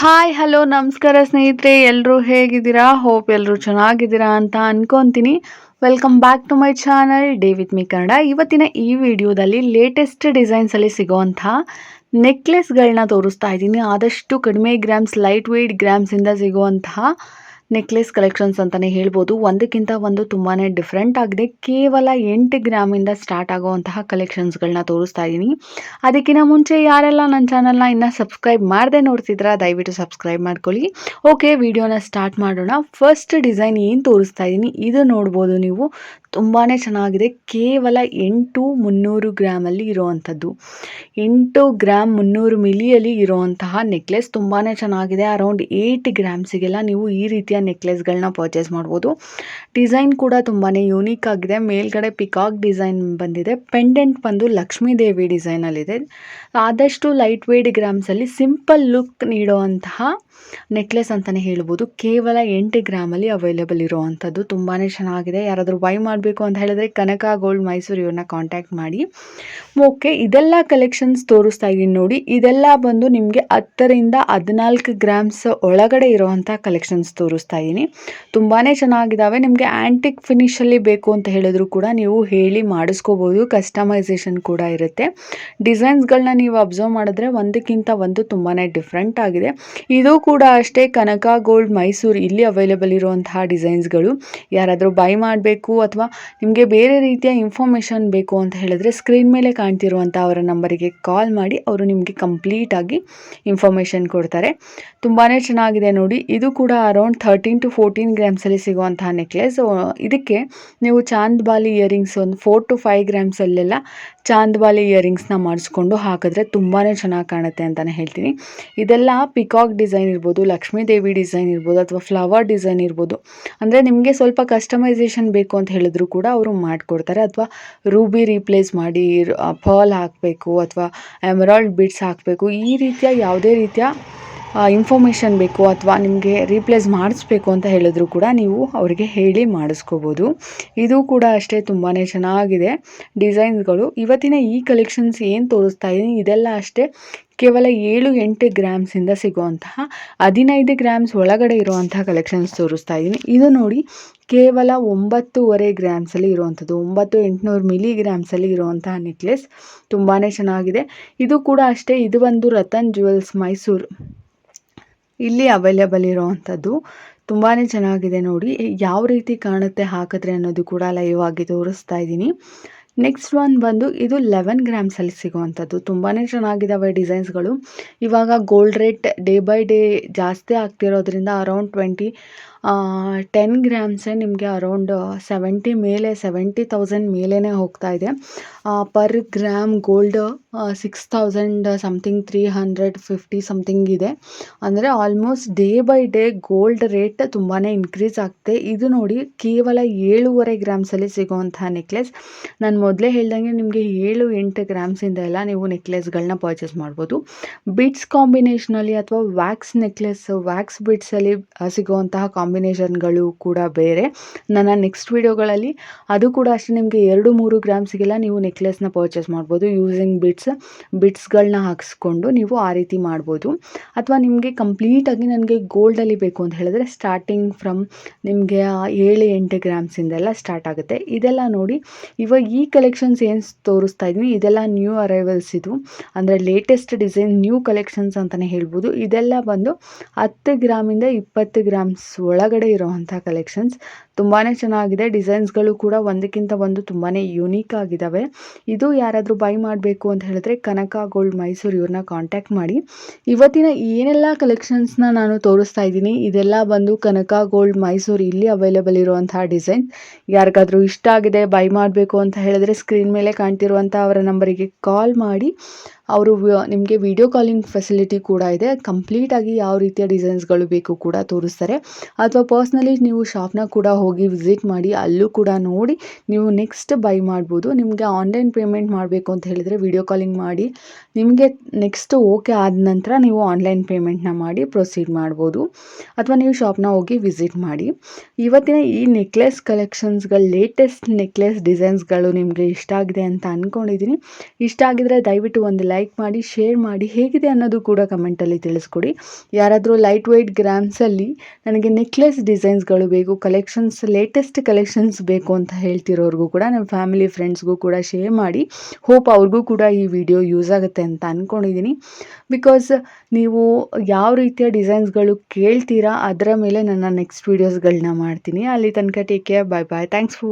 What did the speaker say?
Hi hello ನಮಸ್ಕಾರ ಸ್ನೇಹಿತರೆ ಎಲ್ಲರೂ ಹೇಗಿದ್ದೀರಾ? ಹೋಪ್ ಎಲ್ಲರೂ ಚೆನ್ನಾಗಿದ್ದೀರಾ ಅಂತ ಅನ್ಕೊಂತೀನಿ. Welcome back to my channel day with me Kannada ಇವತ್ತಿನ ಈ ವಿಡಿಯೋದಲ್ಲಿ ಲೇಟೆಸ್ಟ್ ಡಿಸೈನ್ಸಲ್ಲಿ ಸಿಗೋವಂಥ ನೆಕ್ಲೆಸ್ಗಳನ್ನ ತೋರಿಸ್ತಾ ಇದ್ದೀನಿ. ಆದಷ್ಟು ಕಡಿಮೆ ಗ್ರಾಮ್ಸ್ ಲೈಟ್ ವೆಯ್ಟ್ ಗ್ರಾಮ್ಸಿಂದ ಸಿಗುವಂತಹ ನೆಕ್ಲೆಸ್ ಕಲೆಕ್ಷನ್ಸ್ ಅಂತಲೇ ಹೇಳ್ಬೋದು. ಒಂದಕ್ಕಿಂತ ಒಂದು ತುಂಬಾ ಡಿಫ್ರೆಂಟ್ ಆಗಿದೆ. ಕೇವಲ ಎಂಟು ಗ್ರಾಮಿಂದ ಸ್ಟಾರ್ಟ್ ಆಗುವಂತಹ ಕಲೆಕ್ಷನ್ಸ್ಗಳನ್ನ ತೋರಿಸ್ತಾ ಇದ್ದೀನಿ ಅದಕ್ಕಿಂತ ಮುಂಚೆ ಯಾರೆಲ್ಲ ನನ್ನ ಚಾನಲ್ನ ಇನ್ನೂ ಸಬ್ಸ್ಕ್ರೈಬ್ ಮಾಡದೆ ನೋಡ್ತಿದ್ರ ದಯವಿಟ್ಟು ಸಬ್ಸ್ಕ್ರೈಬ್ ಮಾಡ್ಕೊಳ್ಳಿ. ಓಕೆ ವಿಡಿಯೋನ ಸ್ಟಾರ್ಟ್ ಮಾಡೋಣ. ಫಸ್ಟ್ ಡಿಸೈನ್ ಏನು ತೋರಿಸ್ತಾ ಇದ್ದೀನಿ ಇದು ನೋಡ್ಬೋದು ನೀವು. ತುಂಬಾ ಚೆನ್ನಾಗಿದೆ. ಕೇವಲ ಎಂಟು ಮುನ್ನೂರು ಗ್ರಾಮಲ್ಲಿ ಇರೋವಂಥದ್ದು. ಎಂಟು ಗ್ರಾಮ್ ಮುನ್ನೂರು ಮಿಲಿಯಲ್ಲಿ ಇರುವಂತಹ ನೆಕ್ಲೆಸ್ ತುಂಬಾ ಚೆನ್ನಾಗಿದೆ. ಅರೌಂಡ್ ಏಯ್ಟ್ ಗ್ರಾಮ್ಸಿಗೆಲ್ಲ ನೀವು ಈ ರೀತಿಯ ನೆಕ್ಲೆಸ್ಗಳನ್ನ ಪರ್ಚೇಸ್ ಮಾಡ್ಬೋದು. ಡಿಸೈನ್ ಕೂಡ ತುಂಬಾ ಯೂನಿಕ್ ಆಗಿದೆ. ಮೇಲ್ಗಡೆ ಪಿಕಾಕ್ ಡಿಸೈನ್ ಬಂದಿದೆ. ಪೆಂಡೆಂಟ್ ಬಂದು ಲಕ್ಷ್ಮೀ ದೇವಿ ಡಿಸೈನಲ್ಲಿದೆ ಆದಷ್ಟು ಲೈಟ್ ವೇಟ್ ಗ್ರಾಮ್ಸಲ್ಲಿ ಸಿಂಪಲ್ ಲುಕ್ ನೀಡುವಂತಹ ನೆಕ್ಲೆಸ್ ಅಂತಲೇ ಹೇಳ್ಬೋದು. ಕೇವಲ ಎಂಟು ಗ್ರಾಮಲ್ಲಿ ಅವೈಲೇಬಲ್ ಇರುವಂಥದ್ದು. ತುಂಬಾ ಚೆನ್ನಾಗಿದೆ. ಯಾರಾದರೂ ಬೈ ಮಾಡಬೇಕು ಅಂತ ಹೇಳಿದ್ರೆ ಕನಕ ಗೋಲ್ಡ್ ಮೈಸೂರು ಇವ್ರನ್ನ ಕಾಂಟ್ಯಾಕ್ಟ್ ಮಾಡಿ. ಓಕೆ ಇದೆಲ್ಲ ಕಲೆಕ್ಷನ್ಸ್ ತೋರಿಸ್ತಾ ಇದ್ದೀನಿ ನೋಡಿ. ಇದೆಲ್ಲ ಬಂದು ನಿಮಗೆ ಹತ್ತರಿಂದ ಹದಿನಾಲ್ಕು ಗ್ರಾಮ್ಸ್ ಒಳಗಡೆ ಇರುವಂಥ ಕಲೆಕ್ಷನ್ಸ್ ತೋರಿಸ್ತಾ ಇದ್ದೀನಿ. ತುಂಬಾ ಚೆನ್ನಾಗಿದ್ದಾವೆ ನಿಮಗೆ ಆ್ಯಂಟಿಕ್ ಫಿನಿಷಲ್ಲಿ ಬೇಕು ಅಂತ ಹೇಳಿದ್ರು ಕೂಡ ನೀವು ಹೇಳಿ ಮಾಡಿಸ್ಕೋಬೋದು. ಕಸ್ಟಮೈಸೇಷನ್ ಕೂಡ ಇರುತ್ತೆ. ಡಿಸೈನ್ಸ್ಗಳನ್ನ ನೀವು ಅಬ್ಸರ್ವ್ ಮಾಡಿದ್ರೆ ಒಂದಕ್ಕಿಂತ ಒಂದು ತುಂಬಾ ಡಿಫ್ರೆಂಟ್ ಆಗಿದೆ. ಇದು ಕೂಡ ಅಷ್ಟೇ ಕನಕ ಗೋಲ್ಡ್ ಮೈಸೂರು ಇಲ್ಲಿ ಅವೈಲೇಬಲ್ ಇರುವಂತಹ ಡಿಸೈನ್ಸ್ಗಳು ಯಾರಾದರೂ ಬೈ ಮಾಡಬೇಕು ಅಥವಾ ನಿಮಗೆ ಬೇರೆ ರೀತಿಯ ಇನ್ಫಾರ್ಮೇಷನ್ ಬೇಕು ಅಂತ ಹೇಳಿದ್ರೆ ಸ್ಕ್ರೀನ್ ಮೇಲೆ ಕಾಣ್ತಿರುವಂಥ ಅವರ ನಂಬರಿಗೆ ಕಾಲ್ ಮಾಡಿ ಅವರು ನಿಮಗೆ ಕಂಪ್ಲೀಟಾಗಿ ಇನ್ಫಾರ್ಮೇಷನ್ ಕೊಡ್ತಾರೆ. ತುಂಬಾ ಚೆನ್ನಾಗಿದೆ ನೋಡಿ. ಇದು ಕೂಡ ಅರೌಂಡ್ ಥರ್ಟೀನ್ ಟು ಫೋರ್ಟೀನ್ ಗ್ರಾಮ್ಸಲ್ಲಿ ಸಿಗುವಂತಹ ನೆಕ್ಲೆಸ್ ಇದಕ್ಕೆ ನೀವು ಚಾಂದ್ ಬಾಲಿ ಇಯರಿಂಗ್ಸ್ ಒಂದು ಫೋರ್ ಟು ಫೈವ್ ಗ್ರಾಮ್ಸಲ್ಲೆಲ್ಲ ಚಾಂದ್ಬಾಲಿ ಇಯರಿಂಗ್ಸ್ನ ಮಾಡಿಸ್ಕೊಂಡು ಹಾಕಿದ್ರೆ ತುಂಬಾ ಚೆನ್ನಾಗಿ ಕಾಣುತ್ತೆ ಅಂತಲೇ ಹೇಳ್ತೀನಿ. ಇದೆಲ್ಲ ಪಿಕಾಕ್ ಡಿಸೈನ್ ಇರ್ಬೋದು, ಲಕ್ಷ್ಮೀ ದೇವಿ ಡಿಸೈನ್ ಇರ್ಬೋದು ಅಥವಾ ಫ್ಲವರ್ ಡಿಸೈನ್ ಇರ್ಬೋದು. ಅಂದರೆ ನಿಮಗೆ ಸ್ವಲ್ಪ ಕಸ್ಟಮೈಸೇಷನ್ ಬೇಕು ಅಂತ ಹೇಳಿದ್ರು ಕೂಡ ಅವರು ಮಾಡಿಕೊಡ್ತಾರೆ. ಅಥವಾ ರೂಬಿ ರೀಪ್ಲೇಸ್ ಮಾಡಿ ಪರ್ಲ್ ಹಾಕಬೇಕು ಅಥವಾ ಎಮರಾಲ್ಡ್ ಬಿಡ್ಸ್ ಹಾಕಬೇಕು. ಈ ರೀತಿಯ ಯಾವುದೇ ರೀತಿಯ ಇನ್ಫಾರ್ಮೇಷನ್ ಬೇಕು ಅಥವಾ ನಿಮಗೆ ರೀಪ್ಲೇಸ್ ಮಾಡಿಸ್ಬೇಕು ಅಂತ ಹೇಳಿದ್ರು ಕೂಡ ನೀವು ಅವರಿಗೆ ಹೇಳಿ ಮಾಡಿಸ್ಕೋಬೋದು. ಇದು ಕೂಡ ಅಷ್ಟೇ ತುಂಬಾ ಚೆನ್ನಾಗಿದೆ. ಡಿಸೈನ್ಸ್ಗಳು ಇವತ್ತಿನ ಈ ಕಲೆಕ್ಷನ್ಸ್ ಏನು ತೋರಿಸ್ತಾ ಇದ್ದೀನಿ ಇದೆಲ್ಲ ಅಷ್ಟೇ ಕೇವಲ ಏಳು ಎಂಟು ಗ್ರಾಮ್ಸಿಂದ ಸಿಗುವಂತಹ ಹದಿನೈದು ಗ್ರಾಮ್ಸ್ ಒಳಗಡೆ ಇರುವಂತಹ ಕಲೆಕ್ಷನ್ಸ್ ತೋರಿಸ್ತಾ ಇದ್ದೀನಿ ಇದು ನೋಡಿ ಕೇವಲ ಒಂಬತ್ತೂವರೆ ಗ್ರಾಮ್ಸಲ್ಲಿ ಇರುವಂಥದ್ದು, ಒಂಬತ್ತು ಎಂಟುನೂರು ಮಿಲಿ ಗ್ರಾಮ್ಸಲ್ಲಿ ಇರುವಂತಹ ನೆಕ್ಲೆಸ್ ತುಂಬಾ ಚೆನ್ನಾಗಿದೆ. ಇದು ಕೂಡ ಅಷ್ಟೇ, ಇದು ಒಂದು ರತನ್ ಜ್ಯುವೆಲ್ಸ್ ಮೈಸೂರು. ಇಲ್ಲಿ ಅವೈಲೇಬಲ್ ಇರೋವಂಥದ್ದು ತುಂಬಾ ಚೆನ್ನಾಗಿದೆ ನೋಡಿ. ಯಾವ ರೀತಿ ಕಾಣುತ್ತೆ ಹಾಕಿದ್ರೆ ಅನ್ನೋದು ಕೂಡ ಲೈವ್ ಆಗಿ ತೋರಿಸ್ತಾ ಇದ್ದೀನಿ. ನೆಕ್ಸ್ಟ್ ಒನ್ ಬಂದು ಇದು ಲೆವೆನ್ ಗ್ರಾಮ್ಸಲ್ಲಿ ಸಿಗುವಂಥದ್ದು ತುಂಬಾ ಚೆನ್ನಾಗಿದ್ದಾವೆ ಡಿಸೈನ್ಸ್ಗಳು ಇವಾಗ gold rate day by day ಜಾಸ್ತಿ ಆಗ್ತಿರೋದ್ರಿಂದ ಅರೌಂಡ್ ಟ್ವೆಂಟಿ ಟೆನ್ ಗ್ರಾಮ್ಸೇ ನಿಮಗೆ ಅರೌಂಡ್ ಸೆವೆಂಟಿ ಮೇಲೆ ಸೆವೆಂಟಿ ತೌಸಂಡ್ ಮೇಲೇ ಹೋಗ್ತಾ ಇದೆ. Per gram gold six thousand something three hundred fifty something ಇದೆ. ಅಂದರೆ almost day by day gold rate ತುಂಬಾ ಇನ್ಕ್ರೀಸ್ ಆಗ್ತೆ. ಇದು ನೋಡಿ ಕೇವಲ ಏಳೂವರೆ ಗ್ರಾಮ್ಸಲ್ಲಿ ಸಿಗುವಂತಹ ನೆಕ್ಲೆಸ್ ನಾನು ಮೊದಲೇ ಹೇಳ್ದಂಗೆ ನಿಮಗೆ ಏಳು ಎಂಟು ಗ್ರಾಮ್ಸಿಂದ ಎಲ್ಲ ನೀವು ನೆಕ್ಲೆಸ್ಗಳನ್ನ ಪರ್ಚೇಸ್ ಮಾಡ್ಬೋದು. ಬಿಡ್ಸ್ ಕಾಂಬಿನೇಷನಲ್ಲಿ ಅಥವಾ ವ್ಯಾಕ್ಸ್ ನೆಕ್ಲೆಸ್ ವ್ಯಾಕ್ಸ್ ಬಿಡ್ಸಲ್ಲಿ ಸಿಗುವಂತಹ ಕಾಂಬಿನೇಷನ್ಗಳು ಕೂಡ ಬೇರೆ. ನನ್ನ ನೆಕ್ಸ್ಟ್ ವಿಡಿಯೋಗಳಲ್ಲಿ ಅದು ಕೂಡ ಅಷ್ಟೇ, ನಿಮಗೆ ಎರಡು ಮೂರು ಗ್ರಾಮ್ಸ್ಗೆಲ್ಲ ನೀವು ನೆಕ್ಲೆಸ್ನ ಪರ್ಚೇಸ್ ಮಾಡ್ಬೋದು. ಯೂಸಿಂಗ್ ಬಿಡ್ಸ್ ಬಿಡ್ಸ್ಗಳನ್ನ ಹಾಕಿಸ್ಕೊಂಡು ನೀವು ಆ ರೀತಿ ಮಾಡ್ಬೋದು. ಅಥವಾ ನಿಮಗೆ ಕಂಪ್ಲೀಟಾಗಿ ನನಗೆ ಗೋಲ್ಡಲ್ಲಿ ಬೇಕು ಅಂತ ಹೇಳಿದ್ರೆ ಸ್ಟಾರ್ಟಿಂಗ್ ಫ್ರಮ್ ನಿಮಗೆ ಏಳು ಎಂಟು ಗ್ರಾಮ್ಸಿಂದೆಲ್ಲ ಸ್ಟಾರ್ಟ್ ಆಗುತ್ತೆ. ಇದೆಲ್ಲ ನೋಡಿ, ಇವಾಗ ಈ ಕಲೆಕ್ಷನ್ಸ್ ಏನು ತೋರಿಸ್ತಾ ಇದ್ದೀನಿ, ಇದೆಲ್ಲ ನ್ಯೂ ಅರೈವಲ್ಸ್ ಇದು. ಅಂದರೆ ಲೇಟೆಸ್ಟ್ ಡಿಸೈನ್ ನ್ಯೂ ಕಲೆಕ್ಷನ್ಸ್ ಅಂತಲೇ ಹೇಳ್ಬೋದು. ಇದೆಲ್ಲ ಬಂದು ಹತ್ತು ಗ್ರಾಮಿಂದ ಇಪ್ಪತ್ತು ಗ್ರಾಮ್ಸ್ ಒಳಗಡೆ ಇರೋವಂಥ ಕಲೆಕ್ಷನ್ಸ್ ತುಂಬಾ ಚೆನ್ನಾಗಿದೆ. ಡಿಸೈನ್ಸ್ಗಳು ಕೂಡ ಒಂದಕ್ಕಿಂತ ಒಂದು ತುಂಬಾ ಯುನೀಕ್ ಆಗಿದ್ದಾವೆ ಇದು ಯಾರಾದರೂ ಬೈ ಮಾಡಬೇಕು ಅಂತ ಹೇಳಿದ್ರೆ ಕನಕ ಗೋಲ್ಡ್ ಮೈಸೂರು ಇವ್ರನ್ನ ಕಾಂಟ್ಯಾಕ್ಟ್ ಮಾಡಿ. ಇವತ್ತಿನ ಏನೆಲ್ಲ ಕಲೆಕ್ಷನ್ಸ್ನ ನಾನು ತೋರಿಸ್ತಾ ಇದ್ದೀನಿ. ಇದೆಲ್ಲ ಬಂದು ಕನಕ ಗೋಲ್ಡ್ ಮೈಸೂರು ಇಲ್ಲಿ ಅವೈಲೇಬಲ್ ಇರುವಂತಹ ಡಿಸೈನ್ ಯಾರಿಗಾದರೂ ಇಷ್ಟ ಆಗಿದೆ ಬೈ ಮಾಡಬೇಕು ಅಂತ ಹೇಳಿದ್ರೆ ಸ್ಕ್ರೀನ್ ಮೇಲೆ ಕಾಣ್ತಿರುವಂಥ ಅವರ ನಂಬರಿಗೆ ಕಾಲ್ ಮಾಡಿ. ಅವರು ನಿಮಗೆ ವಿಡಿಯೋ ಕಾಲಿಂಗ್ ಫೆಸಿಲಿಟಿ ಕೂಡ ಇದೆ. ಕಂಪ್ಲೀಟಾಗಿ ಯಾವ ರೀತಿಯ ಡಿಸೈನ್ಸ್ಗಳು ಬೇಕು ಕೂಡ ತೋರಿಸ್ತಾರೆ. ಅಥವಾ ಪರ್ಸ್ನಲಿ ನೀವು ಶಾಪ್ನ ಕೂಡ ಹೋಗಿ ವಿಸಿಟ್ ಮಾಡಿ, ಅಲ್ಲೂ ಕೂಡ ನೋಡಿ, ನೀವು ನೆಕ್ಸ್ಟ್ ಬೈ ಮಾಡ್ಬೋದು. ನಿಮಗೆ ಆನ್ಲೈನ್ ಪೇಮೆಂಟ್ ಮಾಡಬೇಕು ಅಂತ ಹೇಳಿದರೆ ವಿಡಿಯೋ ಕಾಲಿಂಗ್ ಮಾಡಿ, ನಿಮಗೆ ನೆಕ್ಸ್ಟ್ ಓಕೆ ಆದ ನಂತರ ನೀವು ಆನ್ಲೈನ್ ಪೇಮೆಂಟ್ನ ಮಾಡಿ ಪ್ರೊಸೀಡ್ ಮಾಡ್ಬೋದು. ಅಥವಾ ನೀವು ಶಾಪ್ನ ಹೋಗಿ ವಿಸಿಟ್ ಮಾಡಿ. ಇವತ್ತಿನ ಈ ನೆಕ್ಲೆಸ್ ಕಲೆಕ್ಷನ್ಸ್ಗಳು ಲೇಟೆಸ್ಟ್ ನೆಕ್ಲೆಸ್ ಡಿಸೈನ್ಸ್ಗಳು ನಿಮಗೆ ಇಷ್ಟ ಆಗಿದೆ ಅಂತ ಅಂದ್ಕೊಂಡಿದ್ದೀನಿ ಇಷ್ಟ ಆಗಿದ್ರೆ ದಯವಿಟ್ಟು ಒಂದು ಲೈಕ್ ಲೈಕ್ ಮಾಡಿ ಶೇರ್ ಮಾಡಿ ಹೇಗಿದೆ ಅನ್ನೋದು ಕೂಡ ಕಮೆಂಟಲ್ಲಿ ತಿಳಿಸ್ಕೊಡಿ. ಯಾರಾದರೂ ಲೈಟ್ ವೆಯ್ಟ್ ಗ್ರಾಮ್ಸಲ್ಲಿ ನನಗೆ ನೆಕ್ಲೆಸ್ ಡಿಸೈನ್ಸ್ಗಳು ಬೇಕು ಕಲೆಕ್ಷನ್ಸ್ ಲೇಟೆಸ್ಟ್ ಕಲೆಕ್ಷನ್ಸ್ ಬೇಕು ಅಂತ ಹೇಳ್ತಿರೋರಿಗೂ ಕೂಡ ನಮ್ಮ ಫ್ಯಾಮಿಲಿ ಫ್ರೆಂಡ್ಸ್ಗೂ ಕೂಡ ಶೇರ್ ಮಾಡಿ. ಹೋಪ್ ಅವ್ರಿಗೂ ಕೂಡ ಈ ವಿಡಿಯೋ ಯೂಸ್ ಆಗುತ್ತೆ ಅಂತ ಅಂದ್ಕೊಂಡಿದ್ದೀನಿ ಬಿಕಾಸ್ ನೀವು ಯಾವ ರೀತಿಯ ಡಿಸೈನ್ಸ್ಗಳು ಕೇಳ್ತೀರಾ, ಅದರ ಮೇಲೆ ನನ್ನ ನೆಕ್ಸ್ಟ್ ವೀಡಿಯೋಸ್ಗಳನ್ನ ಮಾಡ್ತೀನಿ. ಅಲ್ಲಿ ತನಕ take care bye bye thanks for